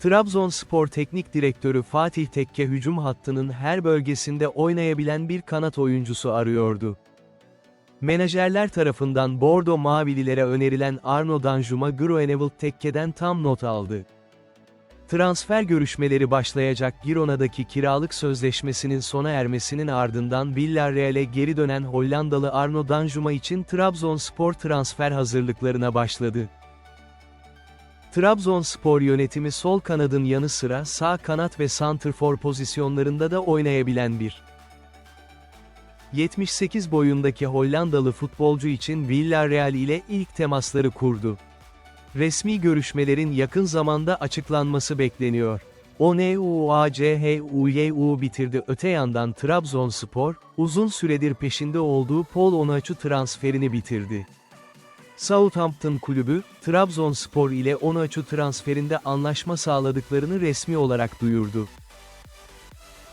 Trabzonspor Teknik Direktörü Fatih Tekke hücum hattının her bölgesinde oynayabilen bir kanat oyuncusu arıyordu. Menajerler tarafından Bordo Mavililere önerilen Arno Danjuma Groeneveld Tekke'den tam not aldı. Transfer görüşmeleri başlayacak Girona'daki kiralık sözleşmesinin sona ermesinin ardından Villarreal'e geri dönen Hollandalı Arno Danjuma için Trabzonspor transfer hazırlıklarına başladı. Trabzonspor yönetimi sol kanadın yanı sıra sağ kanat ve santrfor pozisyonlarında da oynayabilen bir 78 boyundaki Hollandalı futbolcu için Villarreal ile ilk temasları kurdu. Resmi görüşmelerin yakın zamanda açıklanması bekleniyor. ONUACHUYU bitirdi öte yandan Trabzonspor, uzun süredir peşinde olduğu Paul Onaçu transferini bitirdi. Southampton kulübü, Trabzonspor ile Onaçu transferinde anlaşma sağladıklarını resmi olarak duyurdu.